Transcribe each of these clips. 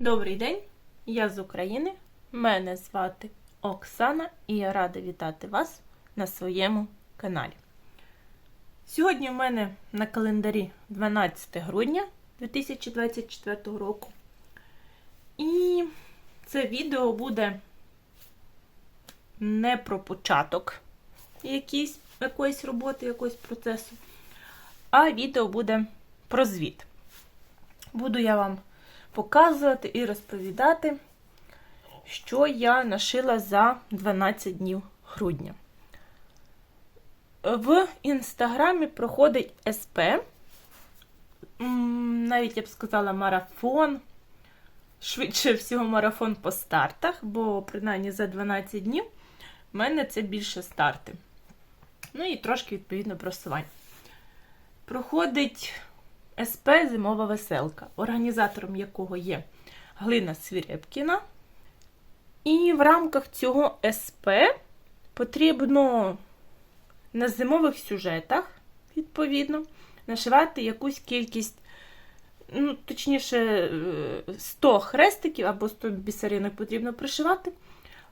Добрий день, я з України. Мене звати Оксана і я рада вітати вас на своєму каналі. Сьогодні в мене на календарі 12 грудня 2024 року. І це відео буде не про початок якійсь, якоїсь роботи, якогось процесу, а відео буде про звіт. Буду я вам показувати і розповідати, що я нашила за 12 днів грудня. В інстаграмі проходить СП, навіть я б сказала, марафон. Швидше всього, марафон по стартах, бо принаймні за 12 днів в мене це більше старти. Ну і трошки, відповідно, просування. Проходить СП Зимова веселка, організатором якого є Глина Свірепкіна. І в рамках цього СП потрібно на зимових сюжетах, відповідно, нашивати якусь кількість, ну, точніше, е, 100 хрестиків або 100 бісеринок потрібно пришивати.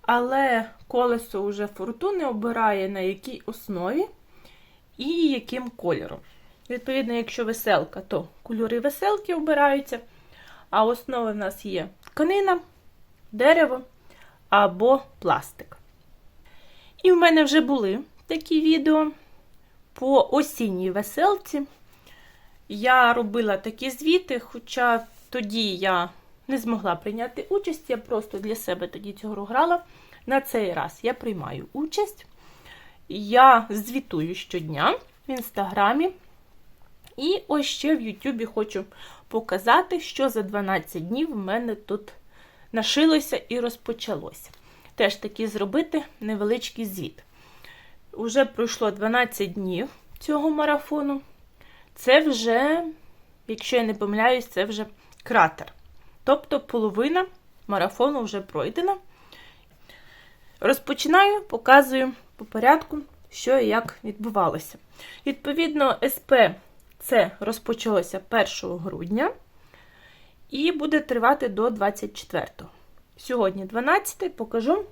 Але колесо вже фортуни обирає на якій основі і яким кольором. Відповідно, якщо веселка, то кольори веселки обираються. А основи в нас є тканина, дерево або пластик. І в мене вже були такі відео по осінній веселці. Я робила такі звіти, хоча тоді я не змогла прийняти участь, я просто для себе тоді цього грала. На цей раз я приймаю участь. Я звітую щодня в інстаграмі. І ось ще в Ютубі хочу показати, що за 12 днів в мене тут нашилося і розпочалося. Теж таки зробити невеличкий звіт. Уже пройшло 12 днів цього марафону. Це вже, якщо я не помиляюсь, це вже кратер. Тобто половина марафону вже пройдена. Розпочинаю, показую по порядку, що і як відбувалося. Відповідно, СП це розпочалося 1 грудня і буде тривати до 24. Сьогодні 12 покажу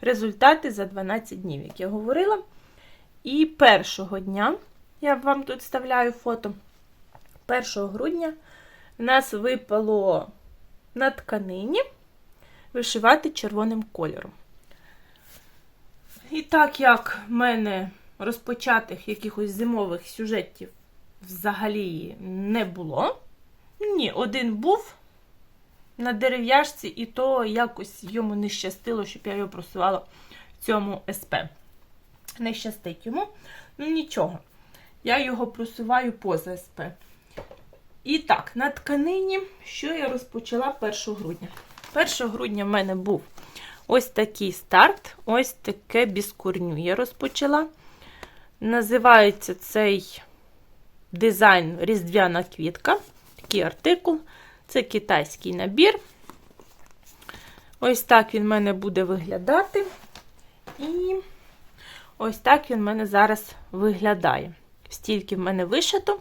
результати за 12 днів, як я говорила. І першого дня, я вам тут вставляю фото, 1 грудня в нас випало на тканині вишивати червоним кольором. І так як в мене розпочатих якихось зимових сюжетів взагалі не було. Ні, один був на дерев'яшці, і то якось йому не щастило, щоб я його просувала в цьому СП. Не щастить йому. Ну нічого. Я його просуваю поза СП. І так, на тканині, що я розпочала 1 грудня. 1 грудня в мене був ось такий старт, ось таке біскурню я розпочала. Називається цей дизайн Різдвяна квітка. Такий артикул. Це китайський набір. Ось так він в мене буде виглядати. І ось так він в мене зараз виглядає. Стільки в мене вишито.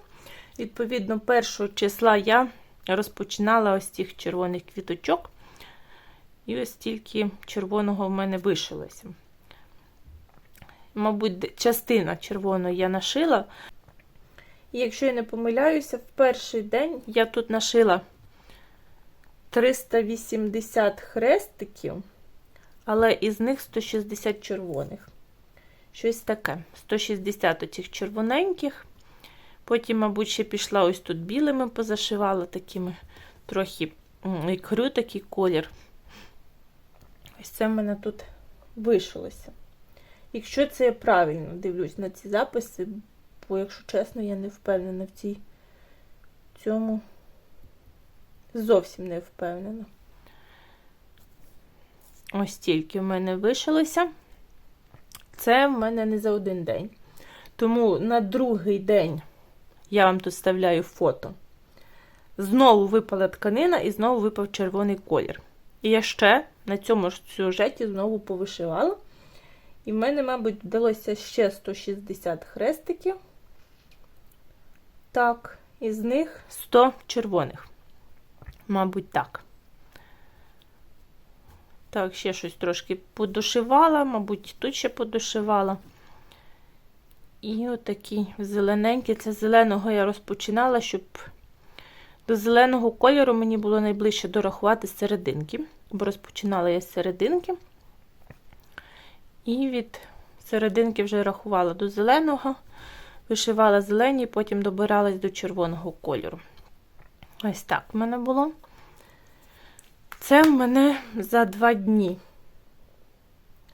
Відповідно, першого числа я розпочинала ось цих червоних квіточок. І ось стільки червоного в мене вишилося мабуть, частина червоної я нашила. І якщо я не помиляюся, в перший день я тут нашила 380 хрестиків, але із них 160 червоних. Щось таке. 160 оцих червоненьких. Потім, мабуть, ще пішла ось тут білими позашивала, такими трохи ікрю такий колір. Ось це в мене тут вишилося. Якщо це я правильно дивлюсь на ці записи, бо, якщо чесно, я не впевнена в цій цьому. Зовсім не впевнена. Ось тільки в мене вишилося. Це в мене не за один день. Тому на другий день я вам тут вставляю фото. Знову випала тканина і знову випав червоний колір. І я ще на цьому ж сюжеті знову повишивала. І в мене, мабуть, вдалося ще 160 хрестиків. Так, із них 100 червоних. Мабуть, так. Так, ще щось трошки подушивала, мабуть, тут ще подушивала. І отакий зелененький. Це зеленого я розпочинала, щоб до зеленого кольору мені було найближче дорахувати серединки. Бо розпочинала я з серединки. І від серединки вже рахувала до зеленого, вишивала зелені, потім добиралась до червоного кольору. Ось так в мене було. Це в мене за два дні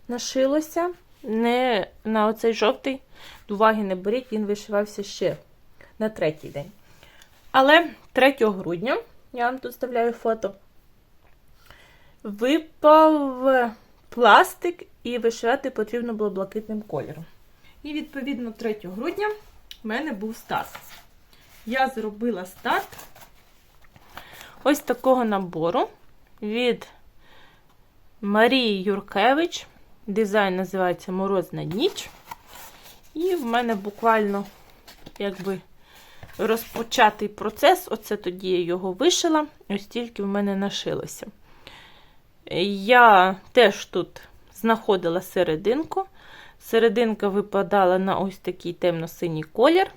нашилося. Не на оцей жовтий, до уваги не беріть, він вишивався ще на третій день. Але 3 грудня, я вам тут вставляю фото, випав пластик, і вишивати потрібно було блакитним кольором. І, відповідно, 3 грудня в мене був старт. Я зробила старт ось такого набору від Марії Юркевич. Дизайн називається Морозна ніч. І в мене буквально, якби, розпочатий процес. Оце тоді я його вишила, ось тільки в мене нашилося. Я теж тут знаходила серединку. Серединка випадала на ось такий темно-синій колір.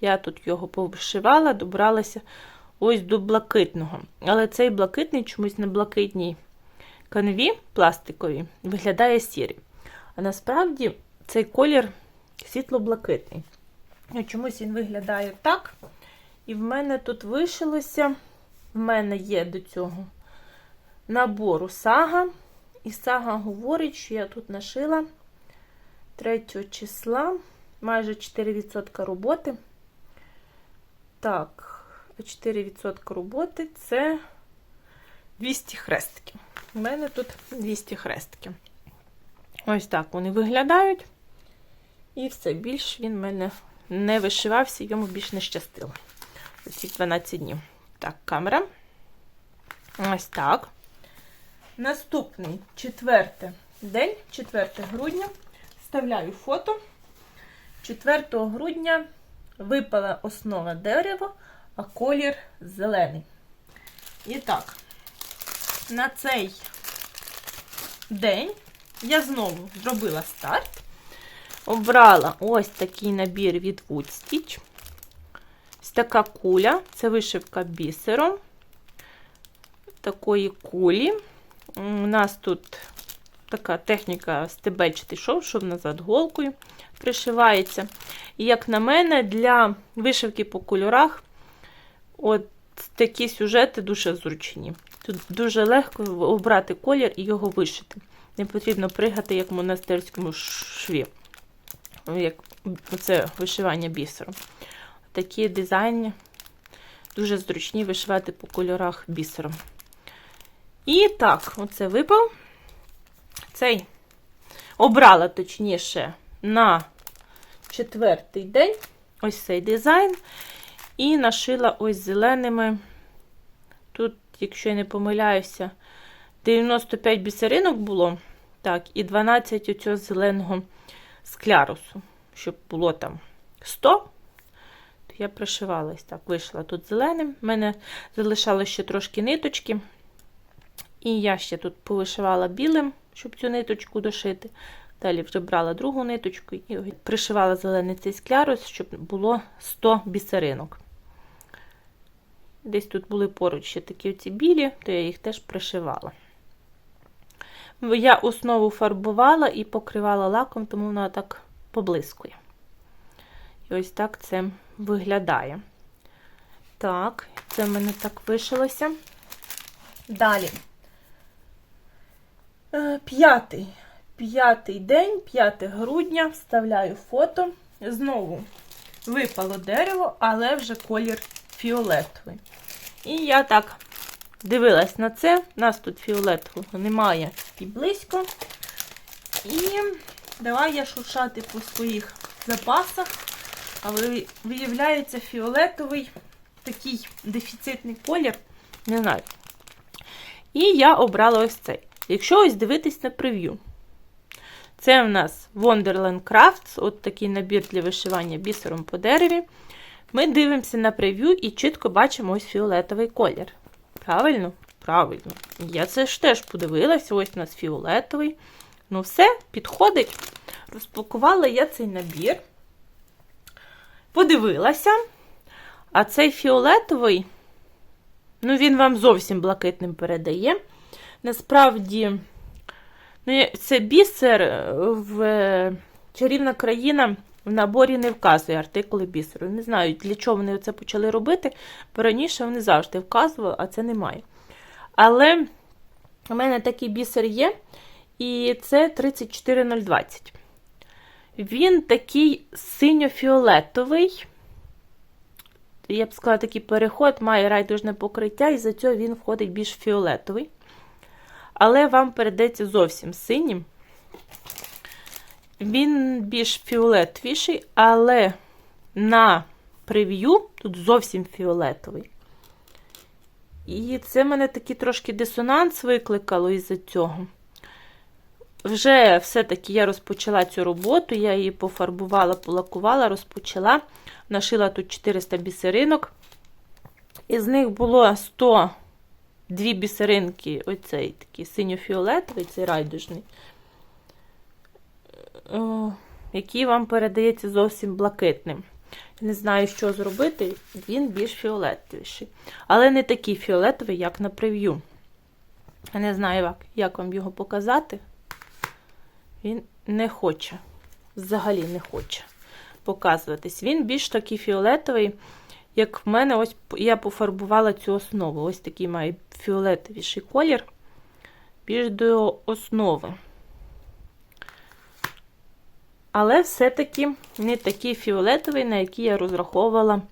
Я тут його повишивала, добралася ось до блакитного. Але цей блакитний чомусь на блакитній канві пластикові виглядає сірий. А насправді цей колір світло-блакитний. Чомусь він виглядає так. І в мене тут вишилося, в мене є до цього набору сага. І сага говорить, що я тут нашила 3 числа майже 4% роботи. Так, 4% роботи це 200 хрестиків. У мене тут 200 хрестиків. Ось так вони виглядають. І все, більш він в мене не вишивався, йому більш не щастило. Ці 12 днів. Так, камера. Ось так. Наступний четвертий день, 4 грудня. Вставляю фото. 4 грудня випала основа дерева, а колір зелений. І так, на цей день я знову зробила старт. Обрала ось такий набір від Woodstitch. Ось така куля, це вишивка бісером. Такої кулі. У нас тут така техніка стебельчатий шов, шов назад голкою пришивається. І, як на мене, для вишивки по кольорах от такі сюжети дуже зручні. Тут дуже легко обрати колір і його вишити. Не потрібно пригати, як в монастирському шві. Як це вишивання бісером. Такі дизайни дуже зручні вишивати по кольорах бісером. І так, оце випав. Цей обрала, точніше, на четвертий день ось цей дизайн. І нашила ось зеленими. Тут, якщо я не помиляюся, 95 бісеринок було. Так, і 12 оцього зеленого склярусу, щоб було там 100. То я пришивалась. Так, вийшла тут зеленим. У мене залишалось ще трошки ниточки. І я ще тут повишивала білим, щоб цю ниточку дошити. Далі вже брала другу ниточку і пришивала зелений цей склярус, щоб було 100 бісеринок. Десь тут були поруч ще такі оці білі, то я їх теж пришивала. Я основу фарбувала і покривала лаком, тому вона так поблискує. І ось так це виглядає. Так, це в мене так вишилося. Далі. Е, п'ятий. П'ятий день, 5 грудня, вставляю фото. Знову випало дерево, але вже колір фіолетовий. І я так дивилась на це. У нас тут фіолетового немає і близько. І давай я шуршати по своїх запасах. Але виявляється, фіолетовий такий дефіцитний колір. Не знаю. І я обрала ось цей. Якщо ось дивитись на прев'ю, це в нас Wonderland Crafts, от такий набір для вишивання бісером по дереві. Ми дивимося на прев'ю і чітко бачимо ось фіолетовий колір. Правильно? Правильно. Я це ж теж подивилася, ось у нас фіолетовий. Ну, все, підходить. Розпакувала я цей набір. Подивилася. А цей фіолетовий, ну, він вам зовсім блакитним передає. Насправді, ну, це бісер е, в е, чарівна країна в наборі не вказує артикули бісеру. Не знаю, для чого вони це почали робити, бо раніше вони завжди вказували, а це немає. Але у мене такий бісер є, і це 34020. Він такий синьо-фіолетовий. Я б сказала, такий переход має райдужне покриття, і за цього він входить більш фіолетовий. Але вам передається зовсім синім. Він більш фіолетовіший, але на прев'ю тут зовсім фіолетовий. І це мене такий трошки дисонанс викликало із-за цього. Вже все-таки я розпочала цю роботу, я її пофарбувала, полакувала, розпочала. Нашила тут 400 бісеринок. Із них було 102 бісеринки, оцей такий синьо-фіолетовий, цей райдужний, о, який вам передається зовсім блакитним. Не знаю, що зробити, він більш фіолетовіший. Але не такий фіолетовий, як на прев'ю. Я не знаю, як, як вам його показати. Він не хоче, взагалі не хоче показуватись. Він більш такий фіолетовий, як в мене, ось я пофарбувала цю основу. Ось такий має фіолетовіший колір, більш до основи. Але все-таки не такий фіолетовий, на який я розраховувала,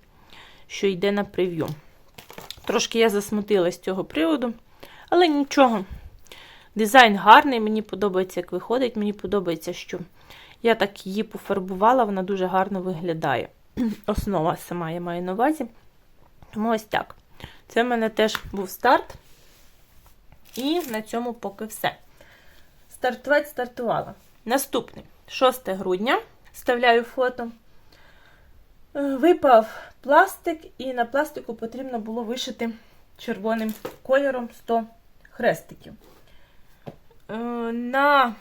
що йде на прев'ю. Трошки я засмутилась з цього приводу, але нічого. Дизайн гарний, мені подобається, як виходить. Мені подобається, що я так її пофарбувала, вона дуже гарно виглядає. Основа сама я маю на увазі. Тому ось так. Це в мене теж був старт. І на цьому поки все. Стартувати стартувала. Наступний, 6 грудня, вставляю фото. Е, Випав пластик, і на пластику потрібно було вишити червоним кольором 100 хрестиків. Е, На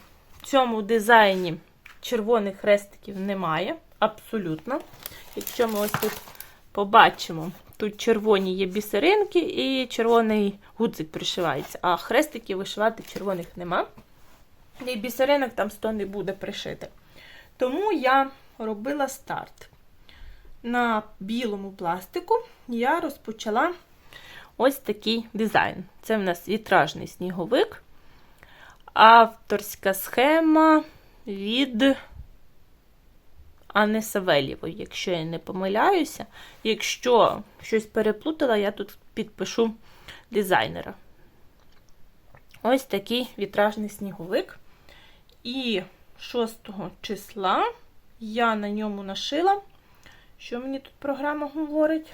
цьому дизайні червоних хрестиків немає, абсолютно. Якщо ми ось тут побачимо, тут червоні є бісеринки і червоний гудзик пришивається, а хрестиків вишивати червоних нема. І бісеринок там 100 не буде пришити. Тому я робила старт. На білому пластику я розпочала ось такий дизайн. Це в нас вітражний сніговик. Авторська схема від Анни Савелєвої, якщо я не помиляюся. Якщо щось переплутала, я тут підпишу дизайнера. Ось такий вітражний сніговик. І 6 числа я на ньому нашила. Що мені тут програма говорить?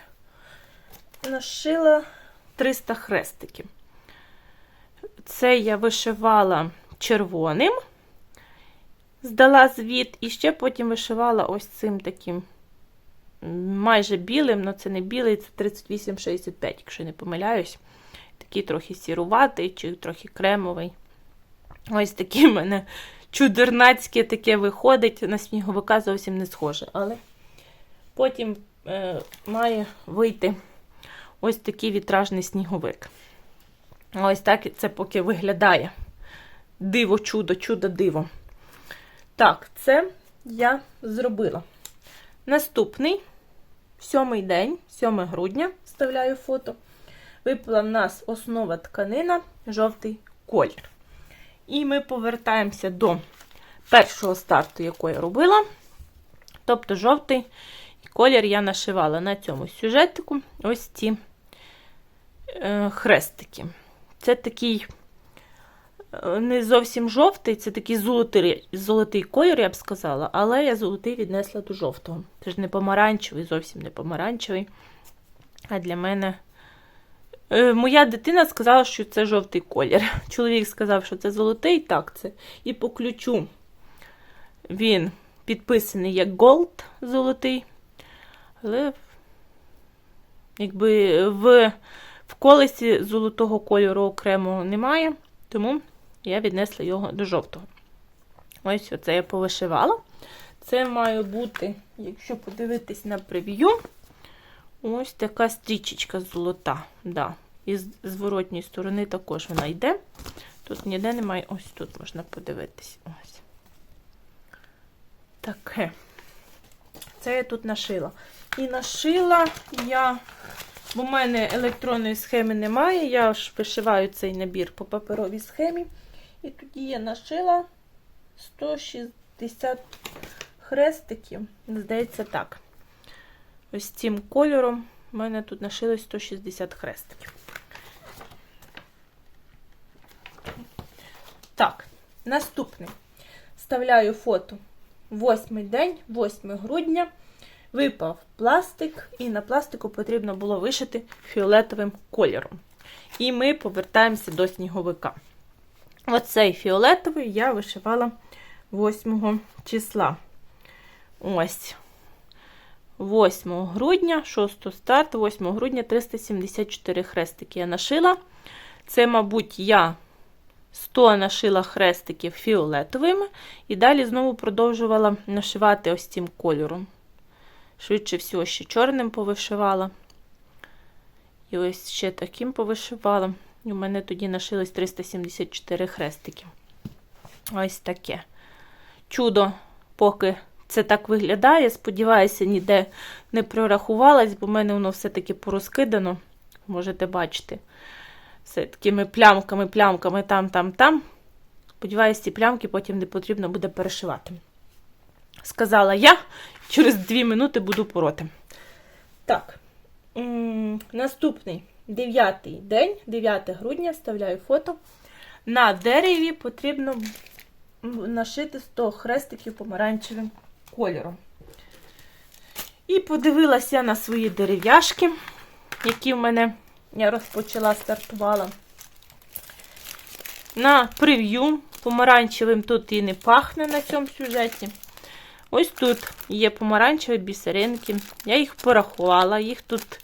Нашила 300 хрестиків. Це я вишивала червоним, здала звіт, і ще потім вишивала ось цим таким майже білим, але це не білий, це 3865, якщо не помиляюсь. Такий трохи сіруватий чи трохи кремовий. Ось такий в мене чудернацьке таке виходить, на сніговика зовсім не схоже. Але потім е, має вийти ось такий вітражний сніговик. Ось так це поки виглядає. Диво, чудо, чудо, диво. Так, це я зробила. Наступний сьомий день, 7 грудня, вставляю фото. Випала в нас основа тканина, жовтий колір. І ми повертаємося до першого старту, який я робила. Тобто, жовтий колір я нашивала на цьому сюжетику ось ці е, хрестики. Це такий не зовсім жовтий, це такий золотий золотий колір, я б сказала, але я золотий віднесла до жовтого. Це ж не помаранчевий, зовсім не помаранчевий. А для мене. Е, Моя дитина сказала, що це жовтий колір. Чоловік сказав, що це золотий, так це. І по ключу він підписаний як Gold золотий. Але якби в, в колесі золотого кольору окремого немає, тому я віднесла його до жовтого. Ось оце я повишивала. Це має бути, якщо подивитись на прев'ю, ось така стрічечка золота. Да. І з зворотньої сторони також вона йде. Тут ніде немає, ось тут можна подивитись. Ось. Таке. Це я тут нашила. І нашила я, бо в мене електронної схеми немає. Я ж вишиваю цей набір по паперовій схемі. І тоді я нашила 160 хрестиків. Здається, так. Ось цим кольором в мене тут нашилось 160 хрестиків. Так, наступне. Вставляю фото. Восьмий день, 8 грудня. Випав пластик, і на пластику потрібно було вишити фіолетовим кольором. І ми повертаємося до сніговика. Оцей фіолетовий я вишивала 8 числа. Ось. 8 грудня, 6 старт, 8 грудня 374 хрестики я нашила. Це, мабуть, я 100 нашила хрестиків фіолетовими, і далі знову продовжувала нашивати ось цим кольором. Швидше всього, ще чорним повишивала. І ось ще таким повишивала. У мене тоді нашилось 374 хрестики. Ось таке. Чудо, поки це так виглядає. Сподіваюся, ніде не прорахувалась, бо в мене воно все-таки порозкидано. Можете бачити. Все такими плямками, плямками там, там, там. Сподіваюся, ці плямки потім не потрібно буде перешивати. Сказала я, через 2 минути буду пороти. Так, наступний дев'ятий день, 9 грудня, вставляю фото. На дереві потрібно нашити 100 хрестиків помаранчевим кольором. І подивилася на свої дерев'яшки, які в мене я розпочала, стартувала. На прев'ю помаранчевим тут і не пахне на цьому сюжеті. Ось тут є помаранчеві бісеринки. Я їх порахувала, їх тут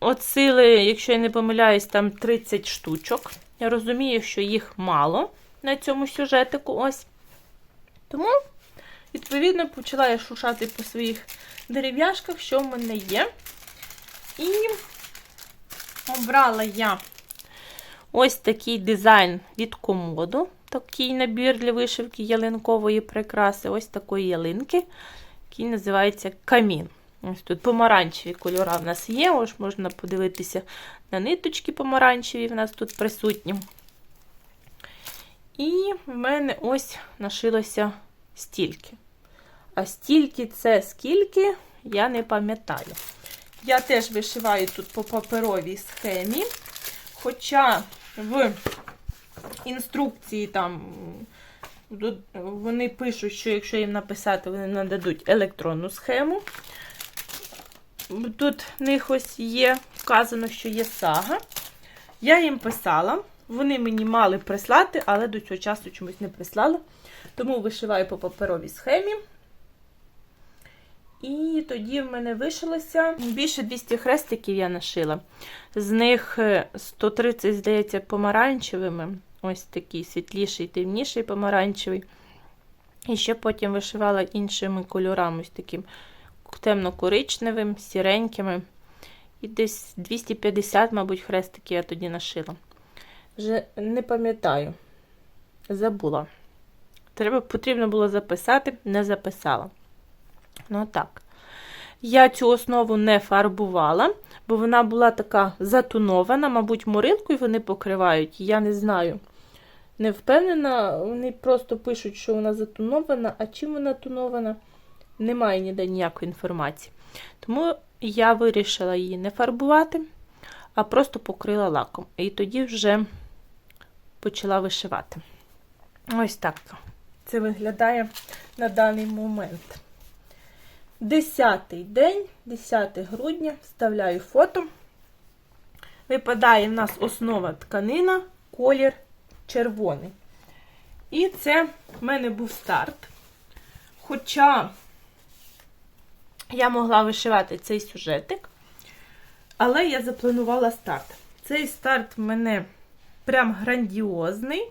от сили, якщо я не помиляюсь, там 30 штучок. Я розумію, що їх мало на цьому сюжетику. ось. Тому, відповідно, почала я шушати по своїх дерев'яшках, що в мене є. І обрала я ось такий дизайн від комоду. Такий набір для вишивки ялинкової прикраси, ось такої ялинки, який називається камін. Ось тут помаранчеві кольори в нас є. Ось можна подивитися на ниточки помаранчеві, в нас тут присутні. І в мене ось нашилося стільки. А стільки це скільки, я не пам'ятаю. Я теж вишиваю тут по паперовій схемі. Хоча в інструкції там вони пишуть, що якщо їм написати, вони нададуть електронну схему. Тут в них ось є, вказано, що є сага. Я їм писала, вони мені мали прислати, але до цього часу чомусь не прислали. Тому вишиваю по паперовій схемі. І тоді в мене вишилося більше 200 хрестиків я нашила. З них 130, здається, помаранчевими. Ось такий світліший, темніший помаранчевий. І ще потім вишивала іншими кольорами, ось таким темно-коричневим, сіренькими. І десь 250, мабуть, хрестиків я тоді нашила. Вже не пам'ятаю, забула. Треба, Потрібно було записати, не записала. Ну так. Я цю основу не фарбувала, бо вона була така затонована, мабуть, морилкою вони покривають, я не знаю. Не впевнена, вони просто пишуть, що вона затонована, а чим вона тонована, немає ніде ніякої інформації. Тому я вирішила її не фарбувати, а просто покрила лаком. І тоді вже почала вишивати. Ось так це виглядає на даний момент. Десятий день, 10 грудня, вставляю фото. Випадає в нас основа тканина, колір червоний. І це в мене був старт. Хоча я могла вишивати цей сюжетик, Але я запланувала старт. Цей старт в мене прям грандіозний,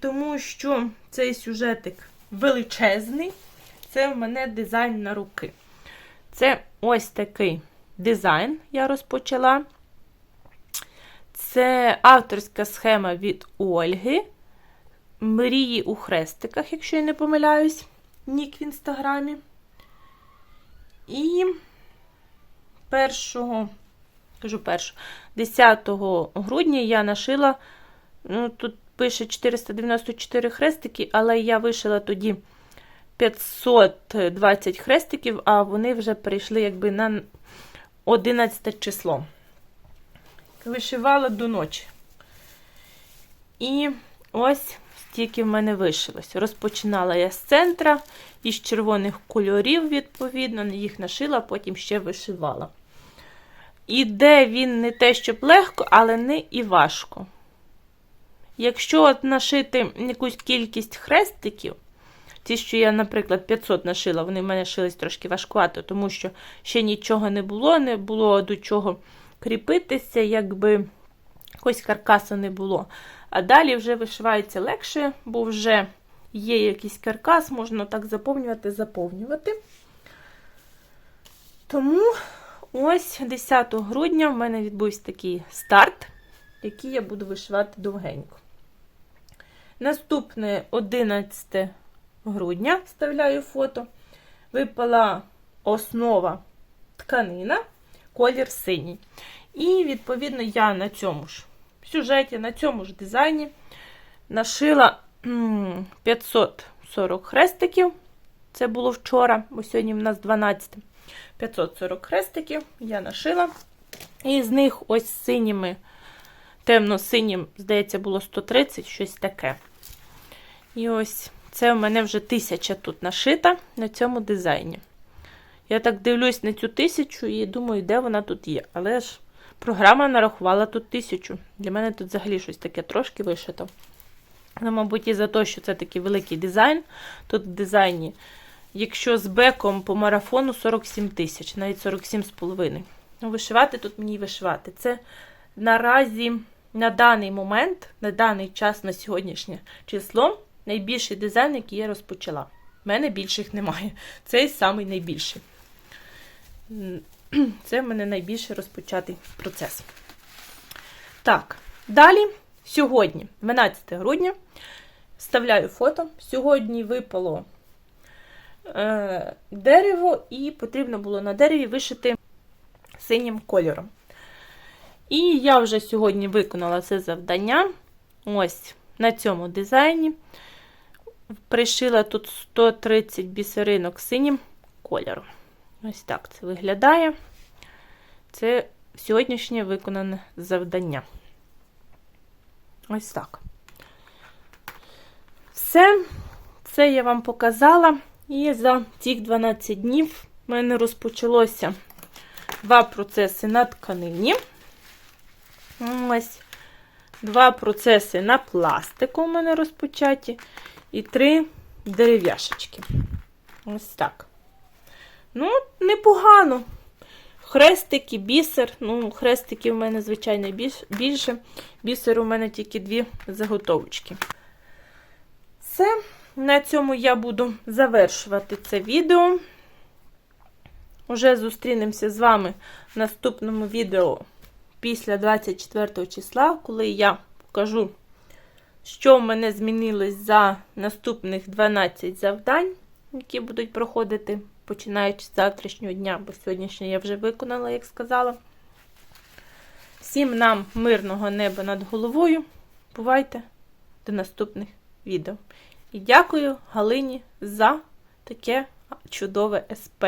тому що цей сюжетик величезний. Це в мене дизайн на руки. Це ось такий дизайн я розпочала. Це авторська схема від Ольги. Мрії у хрестиках, якщо я не помиляюсь, нік в інстаграмі. І 1, кажу 1, 10 грудня я нашила, ну, тут пише 494 хрестики, але я вишила тоді 520 хрестиків, а вони вже перейшли якби на 11 число. Вишивала до ночі. І ось стільки в мене вишилось. Розпочинала я з центра, із червоних кольорів, відповідно, їх нашила, потім ще вишивала. Іде він не те, щоб легко, але не і важко. Якщо от нашити якусь кількість хрестиків, ті, що я, наприклад, 500 нашила, вони в мене шились трошки важкувато, тому що ще нічого не було, не було до чого кріпитися, якби якогось каркасу не було. А далі вже вишивається легше, бо вже є якийсь каркас, можна так заповнювати, заповнювати. Тому ось 10 грудня в мене відбувся такий старт, який я буду вишивати довгенько. Наступне 11 грудня вставляю фото. Випала основа тканина, колір синій. І, відповідно, я на цьому ж сюжеті, на цьому ж дизайні нашила 540 хрестиків. Це було вчора, бо сьогодні в нас 12. 540 хрестиків я нашила. І з них ось синіми, темно-синім, здається, було 130, щось таке. І ось це в мене вже тисяча тут нашита на цьому дизайні. Я так дивлюсь на цю тисячу і думаю, де вона тут є. Але ж програма нарахувала тут тисячу. Для мене тут взагалі щось таке трошки вишито. Ну, мабуть, і за те, що це такий великий дизайн. Тут в дизайні, якщо з беком по марафону 47 тисяч, навіть 47,5. Ну, вишивати тут мені вишивати. Це наразі на даний момент, на даний час, на сьогоднішнє число, найбільший дизайн, який я розпочала. У мене більших немає. Цей самий найбільший. Це в мене найбільше розпочатий процес. Так, далі, сьогодні, 12 грудня, вставляю фото. Сьогодні випало е, дерево, і потрібно було на дереві вишити синім кольором. І я вже сьогодні виконала це завдання. Ось на цьому дизайні. Пришила тут 130 бісеринок синім кольором. Ось так це виглядає. Це сьогоднішнє виконане завдання. Ось так. Все, це я вам показала. І за ці 12 днів в мене розпочалося два процеси на тканині. Ось. Два процеси на пластику у мене розпочаті. І три дерев'яшечки. Ось так. Ну, непогано. Хрестики, бісер. Ну, хрестики в мене, звичайно, більше. Бісер у мене тільки дві заготовочки. Все. На цьому я буду завершувати це відео. Уже зустрінемося з вами в наступному відео після 24 числа, коли я покажу, що в мене змінилось за наступних 12 завдань, які будуть проходити починаючи з завтрашнього дня, бо сьогоднішнє я вже виконала, як сказала. Всім нам мирного неба над головою. Бувайте до наступних відео. І дякую Галині за таке чудове СП.